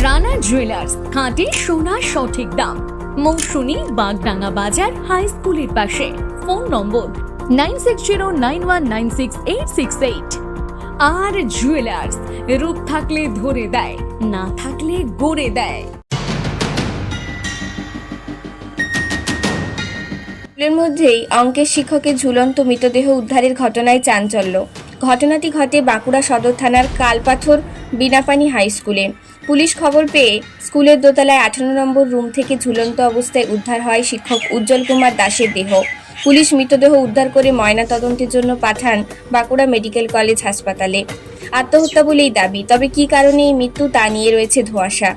Rana jewellers খাঁটি সোনা সঠিক দাম। মৌসুমী বাগডাঙ্গা বাজার হাই স্কুলের পাশে। Phone number nine six zero nine one nine six eight six eight. আর জুয়েলার্স রূপ থাকলে ধরে দেয়, না থাকলে গড়ে দেয়। মধ্যেই অঙ্কের শিক্ষকের ঝুলন্ত মৃতদেহ উদ্ধারের ঘটনায় চাঞ্চল্য। ঘটনাটি ঘটে বাঁকুড়া সদর থানার কালপাথর বিনাপানি হাই স্কুলে। পুলিশ খবর পেয়ে স্কুলের দোতলায় আঠারো নম্বর রুম থেকে ঝুলন্ত অবস্থায় উদ্ধার হয় শিক্ষক উজ্জ্বল কুমার দাসের দেহ। পুলিশ মৃতদেহ উদ্ধার করে ময়না তদন্তের জন্য পাঠান বাঁকুড়া মেডিকেল কলেজ হাসপাতালে। আত্মহত্যা বলেই দাবি, তবে কী কারণে এই মৃত্যু তা নিয়ে রয়েছে ধোঁয়াশা।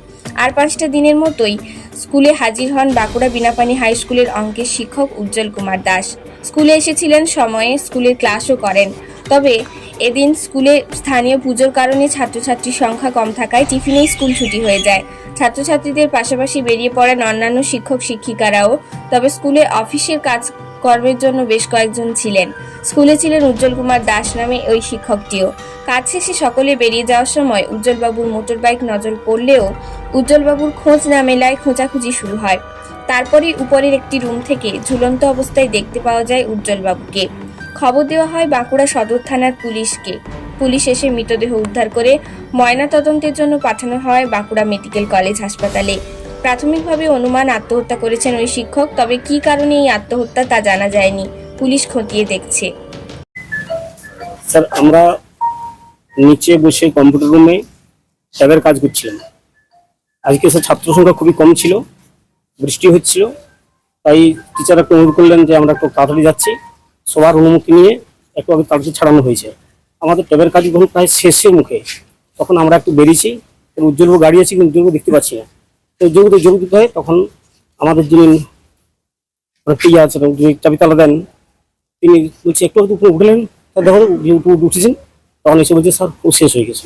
আর পাঁচটা দিনের মতোই স্কুলে হাজির হন বাঁকুড়া বিনাপানি হাই স্কুলের অঙ্কের শিক্ষক উজ্জ্বল কুমার দাস। স্কুলে এসেছিলেন সময়ে স্কুলের ক্লাসও করেন। তবে এদিন স্কুলে স্থানীয় পুজোর কারণে ছাত্রছাত্রীর সংখ্যা কম থাকায় টিফিনেই স্কুল ছুটি হয়ে যায়। ছাত্রছাত্রীদের পাশাপাশি বেরিয়ে পড়েন অন্যান্য শিক্ষক, শিক্ষিকারাও। তবে স্কুলে অফিসের কাজ কর্মের জন্য বেশ কয়েকজন ছিলেন। স্কুলে ছিলেন উজ্জ্বল কুমার দাস নামে ওই শিক্ষকটিও। কাজ শেষে সকলে বেরিয়ে যাওয়ার সময় উজ্জ্বলবাবুর মোটর বাইক নজর পড়লেও উজ্জ্বলবাবুর খোঁজ না মেলায় খোঁজাখুঁজি শুরু হয়। তারপরেই উপরের একটি রুম থেকে ঝুলন্ত অবস্থায় দেখতে পাওয়া যায় উজ্জ্বলবাবুকে। খবর দেওয়া হয় বাঁকুড়া সদর থানার পুলিশকে। পুলিশ এসে মৃতদেহ উদ্ধার করে ময়না তদন্তের জন্য পাঠানো হয় বাঁকুড়া মেডিকেল কলেজ হাসপাতালে। প্রাথমিকভাবে অনুমান আত্মহত্যা করেছেন ওই শিক্ষক, তবে কী কারণে এই আত্মহত্যা তা জানা যায়নি। পুলিশ খতিয়ে দেখছে। স্যার, আমরা নিচে বসে কম্পিউটার রুমে ট্যাবের কাজ করছিলাম। আজকে স্যার ছাত্র সংখ্যা খুবই কম ছিল, বৃষ্টি হচ্ছিল, তাই টিচার একটু অনুরোধ করলেন যে আমরা একটু তাড়াতাড়ি যাচ্ছি। সবার অনুমতি নিয়ে একটু আগে তাড়াতাড়ি ছাড়ানো হয়েছে। আমাদের ট্যাবের কাজ যখন প্রায় শেষের মুখে, তখন আমরা একটু বেরিয়েছি উজ্জ্বলবাবু গাড়ি আছে কিন্তু উজ্জ্বলবাবু দেখতে পাচ্ছি না। তো উজ্জ্বলবাবু যোগ দিতে হয়, তখন আমাদের যিনি মানে প্রিয়া আছেন যিনি চাবি তালা দেন, তিনি বলছি, একটু একটু উপরে উঠলেন দেখো উঠে উঠেছেন। তখন এসে বলছে, স্যার, ও শেষ হয়ে গেছে।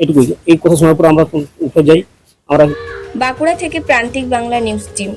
এটুকুই। এই কথা শোনার পর আমরা উঠে যাই। আমরা বাঁকুড়া থেকে প্রান্তিক বাংলা নিউজ টিম।